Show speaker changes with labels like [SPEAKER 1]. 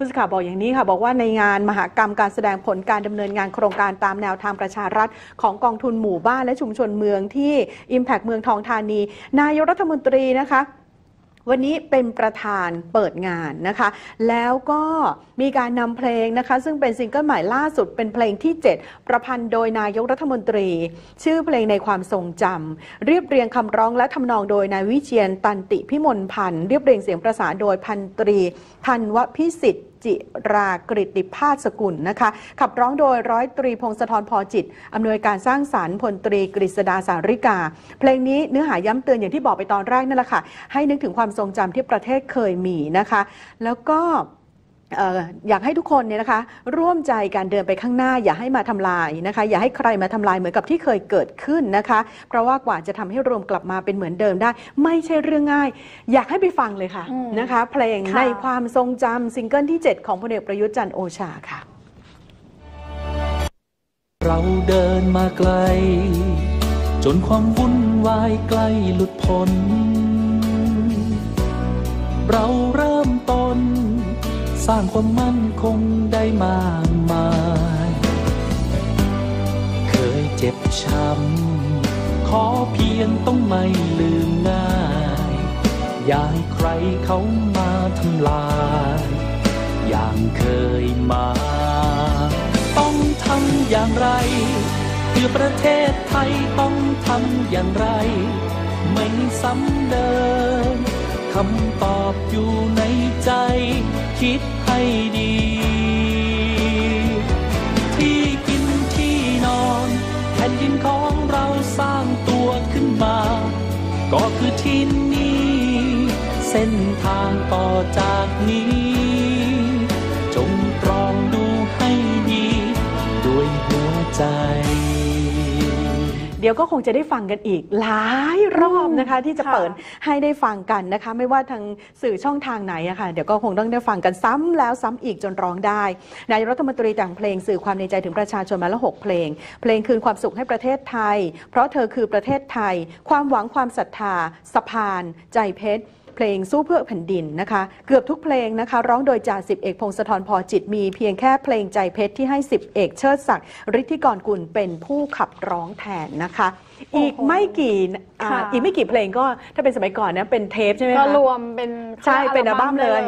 [SPEAKER 1] ผู้สื่อข่าวบอกอย่างนี้ค่ะบอกว่าในงานมหากรรมการแสดงผลการดำเนินงานโครงการตามแนวทางประชารัฐ ของกองทุนหมู่บ้านและชุมชนเมืองที่ Impact เมืองทองธานี นายกรัฐมนตรีนะคะวันนี้เป็นประธานเปิดงานนะคะ แล้วก็มีการนำเพลงนะคะ ซึ่งเป็นซิงเกิลใหม่ล่าสุดเป็นเพลงที่ 7 ประพันธ์โดยนายกรัฐมนตรี ชื่อเพลงในความทรงจำเรียบเรียงคำร้องและทำนองโดยนายวิเชียนตันติพิมลพันธ์เรียบเรียงเสียงประสานโดยพันตรีธันวพิสิทธิ์ จิรากริติพาสกุลนะคะ ขับร้องโดยร้อยตรีพงศธรพอจิต อำนวยการสร้างสารรค์พลตรีกฤษดาสาริกา เพลงนี้เนื้อหาย้ำเตือนอย่างที่บอกไปตอนแรกนั่นแหละค่ะ ให้นึกถึงความทรงจำที่ประเทศเคยมีนะคะ แล้วก็ อ่ออยากให้ทุกคนเนี่ยนะคะร่วมใจการเดินไปข้างหน้า อย่าให้มาทำลายนะคะ อย่าให้ใครมาทำลายเหมือนกับที่เคยเกิดขึ้นนะคะ เพราะว่ากว่าจะทำให้รวมกลับมาเป็นเหมือนเดิมได้ ไม่ใช่เรื่องง่าย อยากให้ไปฟังเลยค่ะ
[SPEAKER 2] อืม
[SPEAKER 1] นะคะ เพลง
[SPEAKER 2] ค่ะ
[SPEAKER 1] ในความทรงจำซิงเกิลที่ 7 ของพลเอกประยุทธ์จันทร์โอชาค่ะ
[SPEAKER 3] เราเดินมาไกล จนความวุ่นวายใกล้หลุดพ้นเราเริ่มต้น สร้างความมั่นคงได้มากมาย เคยเจ็บช้ำ ขอเพียงต้องไม่ลืมง่ายอย่าให้ใครเขามาทำลาย อย่างเคยมา ต้องทำอย่างไรเพื่อประเทศไทยต้องทำอย่างไร ไม่ซ้ำเดิมคำตอบอยู่ในใจ คิดให้ดี ที่กินที่นอนแผ่นดินของเราสร้างตัวขึ้นมา ก็คือที่นี่ เส้นทางต่อจากนี้ จงตรองดูให้ดี ด้วยหัวใจ
[SPEAKER 1] เดี๋ยวก็คงจะได้ฟังกันอีกหลายรอบนะคะ ที่จะ
[SPEAKER 2] ค่ะ
[SPEAKER 1] เปิดให้ได้ฟังกันนะคะ ไม่ว่าทางสื่อช่องทางไหนอะค่ะเดี๋ยวก็คงต้องได้ฟังกันซ้ำแล้วซ้ำอีกจนร้องได้นายกรัฐมนตรีแต่งเพลงสื่อความในใจถึงประชาชนมาแล้วหกเพลง เพลงคืนความสุขให้ประเทศไทย เพราะเธอคือประเทศไทย ความหวังความศรัทธาสะพาน ใจเพชร เพลงสู้เพื่อแผ่นดินนะคะ เกือบทุกเพลงนะคะ ร้องโดยจ่าสิบเอกพงศธรพอจิตมีเพียงแค่เพลงใจเพชรที่ให้สิบเอกเชิดศักดิ์ฤทธิกรกุลเป็นผู้ขับร้องแทนนะคะ
[SPEAKER 2] โอ้โห
[SPEAKER 1] อีกไม่กี่อ่า
[SPEAKER 2] ค่ะ
[SPEAKER 1] อีกไม่กี่เพลงก็ถ้าเป็นสมัยก่อนนะเป็นเทปใช่ไหม
[SPEAKER 2] ก็
[SPEAKER 1] คะ
[SPEAKER 2] รวมเป็น
[SPEAKER 1] ใช่เป็นอัลบั้มเลย